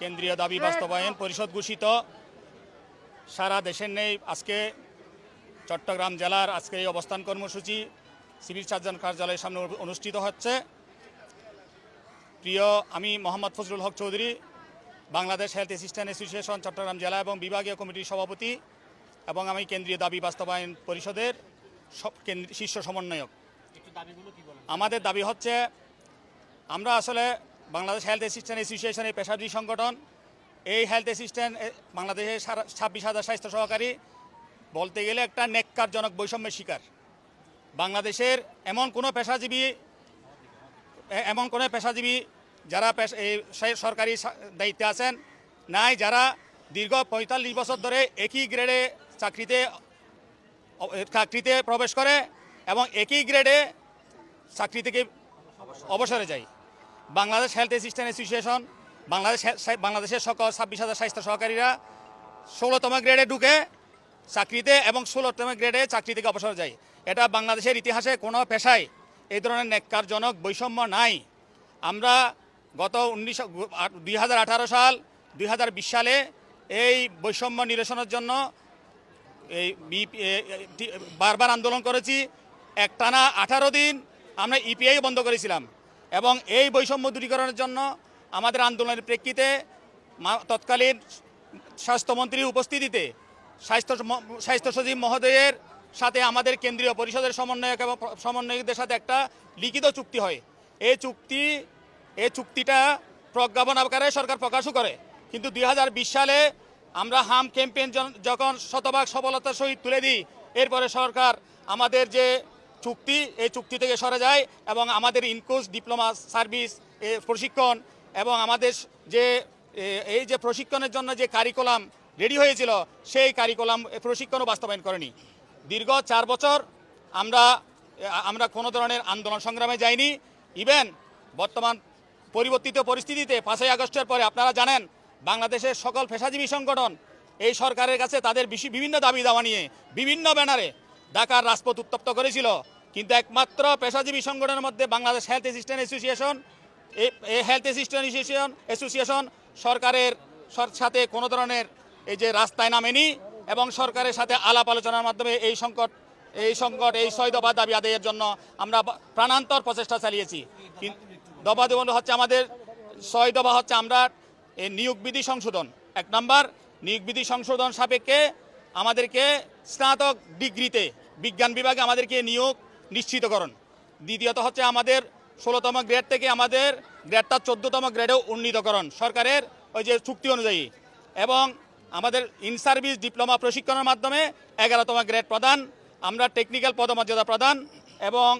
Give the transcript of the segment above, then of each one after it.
কেন্দ্রীয় দাবি বাস্তবায়ন পরিষদ ঘোষিত। সারা দেশের নেই আজকে চট্টগ্রাম জেলার আজকে এই অবস্থান কর্মসূচি। সিভিল সার্জন কার্যালয়ের সামনে অনুষ্ঠিত হচ্ছে। প্রিয় আমি Mohammad Fazlul Haque Chowdhury Bangladesh health assistant association Chittagong জেলা এবং বিভাগীয় কমিটির সভাপতি এবং আমি কেন্দ্রীয় দাবি বাস্তবায়ন পরিষদের সব শীর্ষ সমন্বয়ক। আমাদের দাবি হচ্ছে আমরা আসলে বাংলাদেশ হেলথ অ্যাসিস্ট্যান্ট অ্যাসোসিয়েশনের পেশাজীবী সংগঠন। এই হেলথ অ্যাসিস্ট্যান্ট সারা ছাব্বিশ হাজার স্বাস্থ্য সহকারী বলতে গেলে একটা নেককারজনক বৈষম্যের শিকার। বাংলাদেশের এমন কোনো পেশাজীবী এমন কোনো পেশাজীবী যারা এই সরকারি দায়িত্বে আছেন, নাই যারা দীর্ঘ পঁয়তাল্লিশ বছর ধরে একই গ্রেডে চাকরিতে চাকরিতে প্রবেশ করে এবং একই গ্রেডে চাকরি থেকে অবসরে যায়। Bangladesh health assistant association Bangladesh বাংলাদেশের সকল ছাব্বিশ হাজার স্বাস্থ্য সহকারীরা ষোলোতম গ্রেডে ঢুকে চাকরিতে এবং ষোলোতম গ্রেডে চাকরি থেকে অবসর যায়। এটা বাংলাদেশের ইতিহাসে কোনো পেশায় এই ধরনের ন্যাক্কারজনক বৈষম্য নাই। আমরা গত উনিশশো দুই সাল, দুই হাজার বিশ সালে এই বৈষম্য নিরসনের জন্য এই বারবার আন্দোলন করেছি। একটানা আঠারো দিন আমরা ইপিআই বন্ধ করেছিলাম। এবং এই বৈষম্য দূরীকরণের জন্য আমাদের আন্দোলনের প্রেক্ষিতে তৎকালীন স্বাস্থ্যমন্ত্রীর উপস্থিতিতে স্বাস্থ্য স্বাস্থ্য সচিব মহোদয়ের সাথে আমাদের কেন্দ্রীয় পরিষদের সমন্বয়ক এবং সমন্বয়কদের সাথে একটা লিখিত চুক্তি হয়। এই চুক্তি, এই চুক্তিটা প্রজ্ঞাপন আকারে সরকার প্রকাশও করে। কিন্তু দুই হাজার বিশ সালে আমরা হাম ক্যাম্পেইন যখন শতভাগ সফলতার সহিত তুলে দিই, এরপরে সরকার আমাদের যে চুক্তি, এই চুক্তি থেকে সরে যায় এবং আমাদের ইনকোর্স ডিপ্লোমা সার্ভিস প্রশিক্ষণ এবং আমাদের যে এই যে প্রশিক্ষণের জন্য যে কারিকুলাম রেডি হয়েছিল, সেই কারিকুলাম প্রশিক্ষণও বাস্তবায়ন করেনি। দীর্ঘ চার বছর আমরা আমরা কোনো ধরনের আন্দোলন সংগ্রামে যাইনি। ইভেন বর্তমান পরিবর্তিত পরিস্থিতিতে পাঁচই আগস্টের পরে আপনারা জানেন, বাংলাদেশের সকল পেশাজীবী সংগঠন এই সরকারের কাছে তাদের বিভিন্ন দাবি দাওয়া নিয়ে বিভিন্ন ব্যানারে ঢাকার রাজপথ উত্তপ্ত করেছিল। কিন্তু একমাত্র পেশাজীবী সংগঠনের মধ্যে বাংলাদেশ হেলথ অ্যাসিস্ট্যান্ট অ্যাসোসিয়েশন এই হেলথ অ্যাসিস্ট্যান্ট অ্যাসোসিয়েশন অ্যাসোসিয়েশন সরকারের সাথে কোনো ধরনের এই যে রাস্তায় নামেনি এবং সরকারের সাথে আলাপ আলোচনার মাধ্যমে এই সংকট এই সংকট, এই ছয় দফা দাবি আদায়ের জন্য আমরা প্রাণান্তর প্রচেষ্টা চালিয়েছি। দফা দেওয়া হচ্ছে আমাদের ছয় দফা হচ্ছে আমরা এই নিয়োগ বিধি সংশোধন। এক নম্বর নিয়োগ বিধি সংশোধন সাপেক্ষে আমাদেরকে স্নাতক ডিগ্রিতে বিজ্ঞান বিভাগে আমাদেরকে নিয়োগ নিশ্চিতকরণ। দ্বিতীয়ত হচ্ছে আমাদের ষোলোতম গ্রেড থেকে আমাদের গ্রেডটা চোদ্দতম গ্রেডেও উন্নীতকরণ সরকারের ওই যে চুক্তি অনুযায়ী। এবং আমাদের ইন সার্ভিস ডিপ্লোমা প্রশিক্ষণের মাধ্যমে এগারোতম গ্রেড প্রদান, আমরা টেকনিক্যাল পদমর্যাদা প্রদান এবং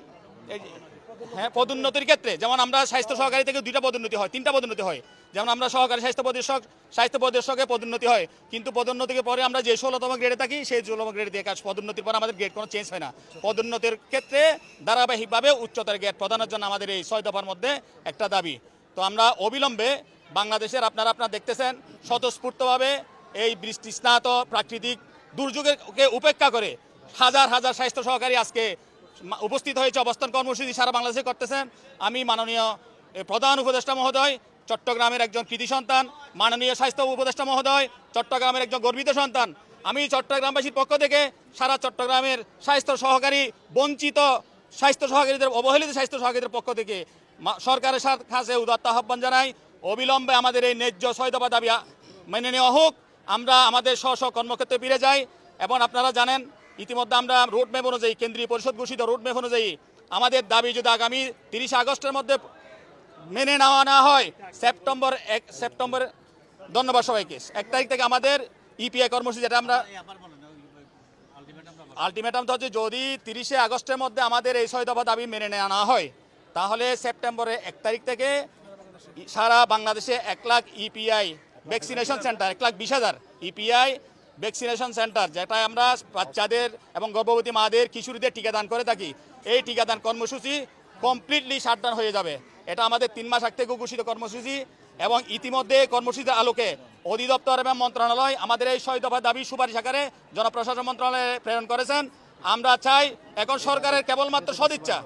হ্যাঁ পদোন্নতির ক্ষেত্রে। যেমন আমরা স্বাস্থ্য সহকারী থেকে দুইটা পদোন্নতি হয়, তিনটা পদোন্নতি হয়। যেমন আমরা সহকারী স্বাস্থ্য প্রদর্শক স্বাস্থ্য প্রদর্শকে পদোন্নতি হয়। কিন্তু পদোন্নতির পরে আমরা যে ষোলোতম গ্রেডে থাকি, সেই ষোলতম গ্রেডে দিয়ে কাজ। পদোন্নতির পর আমাদের গ্রেড কোনো চেঞ্জ হয় না। পদোন্নতির ক্ষেত্রে ধারাবাহিকভাবে উচ্চতর গ্রেড প্রদানের জন্য আমাদের এই ছয় দফার মধ্যে একটা দাবি। তো আমরা অবিলম্বে বাংলাদেশের, আপনারা আপনারা দেখতেছেন, স্বতঃস্ফূর্তভাবে এই বৃষ্টি স্নাত প্রাকৃতিক দুর্যোগকে উপেক্ষা করে হাজার হাজার স্বাস্থ্য সহকারী আজকে উপস্থিত হয়েছে অবস্থান কর্মসূচি সারা বাংলাদেশে করতেছেন আমি মাননীয় প্রধান উপদেষ্টা মহোদয়, চট্টগ্রামের একজন কৃতি সন্তান, মাননীয় স্বাস্থ্য উপদেষ্টা মহোদয়, চট্টগ্রামের একজন গর্বিত সন্তান। আমি চট্টগ্রামবাসীর পক্ষ থেকে সারা চট্টগ্রামের স্বাস্থ্য সহকারী, বঞ্চিত স্বাস্থ্য সহকারীদের, অবহেলিত স্বাস্থ্য সহকারীদের পক্ষ থেকে সরকারের কাছে উদাত্ত আহ্বান জানাই। অবিলম্বে আমাদের এই ন্যায্য ছয় দাবি মেনে নেওয়া হোক। আমরা আমাদের স্ব স্ব কর্মক্ষেত্রে ফিরে যাই। এবং আপনারা জানেন ইতিমধ্যে আমরা রোড ম্যাপ অনুযায়ী, কেন্দ্রীয় পরিষদ ঘোষিত রোড ম্যাপ অনুযায়ী আমাদের দাবি যদি আগামী তিরিশে আগস্টের মধ্যে মেনে নেওয়া না হয়, সেপ্টেম্বর এক, সেপ্টেম্বর, ধন্যবাদ সবাইকে। এক তারিখ থেকে আমাদের ইপিআই কর্মসূচি যেটা আমরা আলটিমেটাম তো হচ্ছে যদি তিরিশে আগস্টের মধ্যে আমাদের এই ছয় দফা দাবি মেনে নেওয়া না হয়, তাহলে সেপ্টেম্বরের এক তারিখ থেকে সারা বাংলাদেশে এক লাখ ইপিআই ভ্যাকসিনেশন সেন্টার এক লাখ বিশ হাজার ইপিআই ভ্যাকসিনেশন সেন্টার যেটা আমরা বাচ্চাদের এবং গর্ভবতী মাদের কিশোরীদের টিকাদান করে থাকি। এই টিকাদান কর্মসূচি কমপ্লিটলি শাটডাউন হয়ে যাবে। এটা আমাদের তিন মাস আগ থেকে ঘোষিত কর্মসূচি এবং ইতিমধ্যে কর্মসূচির আলোকে অধিদপ্তর এবং মন্ত্রণালয় আমাদের এই ছয় দফা দাবি সুপারিশ আকারে জনপ্রশাসন মন্ত্রণালয়ে প্রেরণ করেছেন। আমরা চাই এখন সরকারের কেবলমাত্র সদিচ্ছা।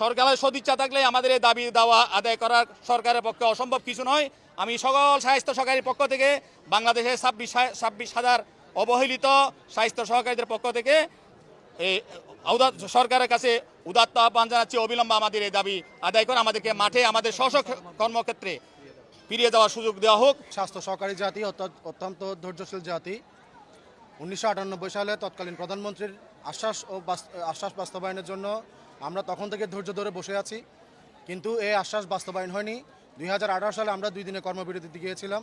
সরকারের সদিচ্ছা থাকলে আমাদের এই দাবি দাওয়া আদায় করার সরকারের পক্ষে অসম্ভব কিছু নয়। আমি সকল স্বাস্থ্য সহকারীর পক্ষ থেকে বাংলাদেশের ছাব্বিশ ছাব্বিশ হাজার অবহেলিত স্বাস্থ্য সহকারীদের পক্ষ থেকে এই সরকারের কাছে উদাত্ত আহ্বান জানাচ্ছি, অবিলম্বে আমাদের এই দাবি আদায় করে আমাদেরকে মাঠে আমাদের স্ব কর্মক্ষেত্রে ফিরিয়ে যাওয়ার সুযোগ দেওয়া হোক। স্বাস্থ্য সহকারী জাতি, অত্যন্ত- ধৈর্যশীল জাতি। উনিশশো আটানব্বই সালে তৎকালীন প্রধানমন্ত্রীর আশ্বাস ও আশ্বাস বাস্তবায়নের জন্য আমরা তখন থেকে ধৈর্য ধরে বসে আছি। কিন্তু এই আশ্বাস বাস্তবায়ন হয়নি। দুই হাজার আঠারো সালে আমরা দুই দিনে কর্মবিরতিতে গিয়েছিলাম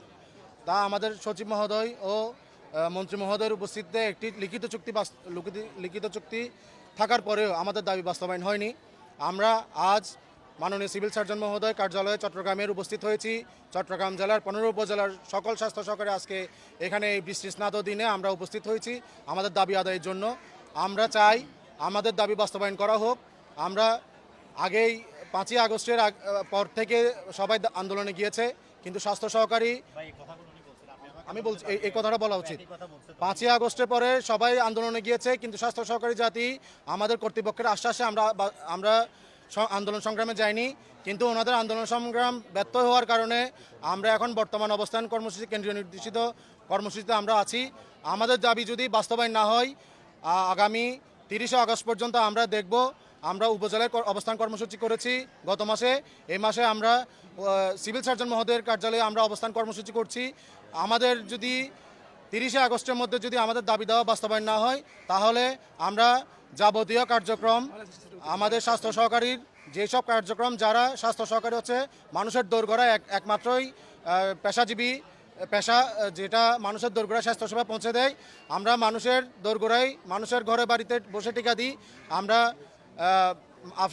তা আমাদের সচিব মহোদয় ও মন্ত্রী মহোদয়ের উপস্থিতিতে একটি লিখিত চুক্তি লিখিত- চুক্তি থাকার পরেও আমাদের দাবি বাস্তবায়ন হয়নি। আমরা আজ মাননীয় সিভিল সার্জন মহোদয় কার্যালয়ে চট্টগ্রামের উপস্থিত হয়েছি। চট্টগ্রাম জেলার পনেরো উপজেলার সকল স্বাস্থ্য সহকারে আজকে এখানে এই বৃষ্টি স্নাত দিনে আমরা উপস্থিত হয়েছি। আমাদের দাবি আদায়ের জন্য। আমরা চাই আমাদের দাবি বাস্তবায়ন করা হোক। আমরা আগেই পাঁচই আগস্টের আগ- পর থেকে সবাই আন্দোলনে গিয়েছে। কিন্তু স্বাস্থ্য সহকারী আমি বলছি এই- কথাটা বলা উচিত। পাঁচই আগস্টের পরে সবাই আন্দোলনে গিয়েছে কিন্তু স্বাস্থ্য সহকারী জাতি আমাদের কর্তৃপক্ষের আশ্বাসে আমরা আমরা আন্দোলন সংগ্রামে যাইনি কিন্তু ওনাদের আন্দোলন সংগ্রাম ব্যর্থ হওয়ার কারণে আমরা এখন বর্তমান অবস্থান কর্মসূচি কেন্দ্রীয় নির্দেশিত কর্মসূচিতে আমরা আছি। আমাদের দাবি যদি বাস্তবায়ন না হয় আগামী তিরিশে আগস্ট পর্যন্ত আমরা দেখব আমরা উপজেলায় অবস্থান কর্মসূচি করেছি গত মাসে। এই মাসে আমরা সিভিল সার্জন মহোদয়ের কার্যালয়ে আমরা অবস্থান কর্মসূচি করছি। আমাদের যদি তিরিশে আগস্টের মধ্যে যদি আমাদের দাবি দেওয়া বাস্তবায়ন না হয়, তাহলে আমরা যাবতীয় কার্যক্রম, আমাদের স্বাস্থ্য সহকারীর যেসব কার্যক্রম, যারা স্বাস্থ্য সহকারী হচ্ছে, মানুষের দোরগড়ায় এক একমাত্রই পেশাজীবী, পেশা যেটা মানুষের দোরগোড়ায় স্বাস্থ্যসেবা পৌঁছে দেয়। আমরা মানুষের দোরগোড়ায়, মানুষের ঘরে বাড়িতে বসে টিকা দিই। আমরা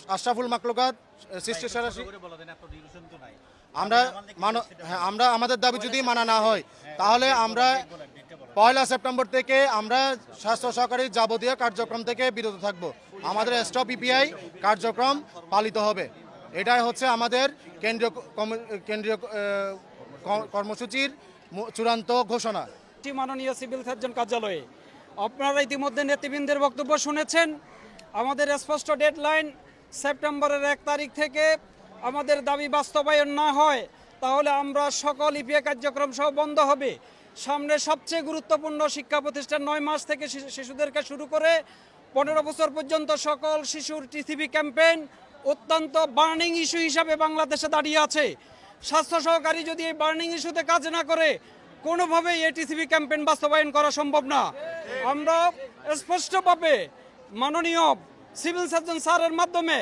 আশরাফুল মাকলুকাত সৃষ্টি সারাশি আমরা মানো- হ্যাঁ, আমরা আমাদের দাবি যদি মানা না হয় তাহলে আমরা পয়লা সেপ্টেম্বর থেকে আমরা স্বাস্থ্য সহকারী যাবতীয় কার্যক্রম থেকে বিরত থাকব। আমাদের স্টপ ইপিআই কার্যক্রম পালিত হবে। এটাই হচ্ছে আমাদের কেন্দ্রীয় কেন্দ্রীয় কর্মসূচির চূড়ান্ত ঘোষণা। টি মাননীয় সিভিল সার্জন কার্যালয়ে। আপনারা ইতিমধ্যে নেতৃবৃন্দের বক্তব্য শুনেছেন। আমাদের স্পষ্ট ডেডলাইন সেপ্টেম্বরের এক তারিখ থেকে আমাদের দাবি বাস্তবায়ন না হয়, তাহলে আমরা সকল ইপিএ কার্যক্রম সহ বন্ধ হবে। সামনে সবচেয়ে গুরুত্বপূর্ণ শিক্ষা প্রতিষ্ঠান নয় মাস থেকে শিশু- শিশুদেরকে শুরু করে পনেরো বছর পর্যন্ত সকল শিশুর টিসিবি ক্যাম্পেইন অত্যন্ত বার্নিং ইস্যু হিসাবে বাংলাদেশে দাঁড়িয়ে আছে। স্বাস্থ্য সহকারী যদি এই বার্নিং ইস্যুতে কাজ না করে, কোনোভাবেই এটিসিবি ক্যাম্পেইন বাস্তবায়ন করা সম্ভব না। আমরা স্পষ্টভাবে মাননীয় সিভিল সার্জন স্যারের মাধ্যমে,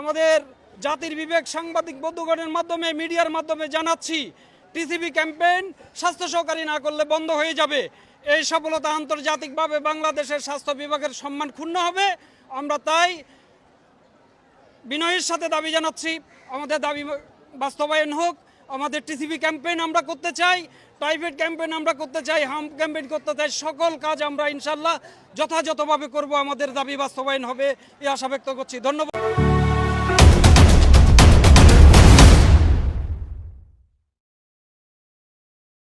আমাদের জাতির বিবেক সাংবাদিক বন্ধুগণের মাধ্যমে, মিডিয়ার মাধ্যমে জানাচ্ছি, টিসিবি ক্যাম্পেইন স্বাস্থ্য সহকারী না করলে বন্ধ হয়ে যাবে। এই সফলতা আন্তর্জাতিকভাবে বাংলাদেশের স্বাস্থ্য বিভাগের সম্মান ক্ষুণ্ণ হবে। আমরা তাই বিনয়ের সাথে দাবি জানাচ্ছি। আমাদের দাবি বাস্তবায়ন হোক। আমাদের টিসিপি ক্যাম্পেইন আমরা করতে চাই প্রাইভেট ক্যাম্পেইন আমরা করতে চাই হাম ক্যাম্পেইন করতে চাই, সকল কাজ আমরা ইনশাল্লাহ যথাযথভাবে করব, আমাদের দাবি বাস্তবায়ন হবে, এই আশা ব্যক্ত করছি। ধন্যবাদ।